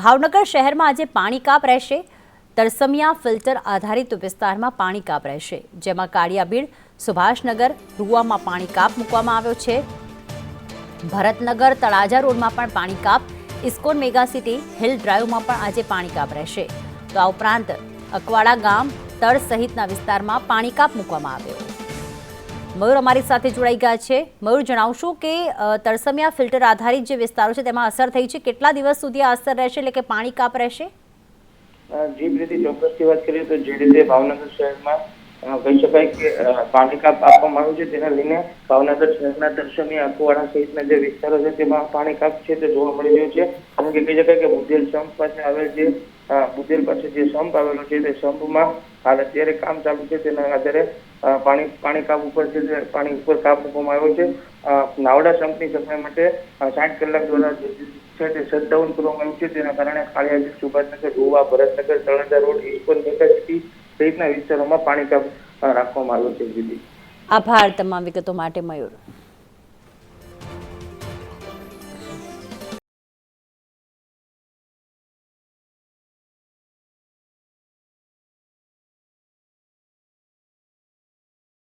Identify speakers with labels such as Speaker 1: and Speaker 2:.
Speaker 1: ભાવનગર શહેરમાં આજે પાણી કાપ રહેશે. તરસમિયા ફિલ્ટર આધારિત વિસ્તારમાં પાણી કાપ રહેશે. જેમાં કાળિયાબીડ, સુભાષનગર, રૂવામાં પાણી કાપ મૂકવામાં આવ્યો છે. ભરતનગર, તળાજા રોડમાં પણ પાણી કાપ. ઇસ્કોન મેગા સિટી, હિલ ડ્રાઈવમાં પણ આજે પાણી કાપ રહેશે. તો આ ઉપરાંત અકવાડા ગામ, તળ સહિતના વિસ્તારમાં પાણી કાપ મૂકવામાં આવ્યો. મયુર અમારી સાથે જોડાઈ ગયા છે. મયુર, જણાવશો કે તરસમિયા ફિલ્ટર આધારિત જે વિસ્તારો છે તેમાં અસર થઈ છે. કેટલા દિવસ સુધી આ અસર રહેશે? એટલે કે પાણી કાપ રહેશે?
Speaker 2: જી પ્રીતિ ચોક્કસથી વાત કરીએ તો જે રીતે ભાવનગર શહેરમાં કહી શકાય કે પાણી કાપ આપવામાં આવ્યું છે, તેના લઈને ભાવનગર શહેરના દર્શનીય અકુવાડા સહિતના જે વિસ્તારો છે તેમાં પાણી કાપ છે તે જોવા મળી રહ્યું છે. કે કહી શકાય કે બુદ્ધેલ સંપ પાસે આવેલ જે અ, બુધેલ પાસે જે સંપ આવેલો છે તે સંપમાં હાલ અત્યારે કામ ચાલુ છે. તેના આધારે પાણી પાણી કાપ ઉપર છે તે પાણી ઉપર કાપ મૂકવામાં આવ્યો છે. નાવડા સંપની સફાઈ માટે સાઠ કલાક દ્વારા છે તે શટડાઉન કરવામાં આવ્યું છે. તેના કારણે કાળિયાજી Subhashnagar Goa Bharatnagar Talaja road ISKCON megacity સહિતના વિસ્તારોમાં પાણી કાપ રાખવામાં આવ્યો છે.
Speaker 1: આભાર. તમામ વિગતો માટે મયુર.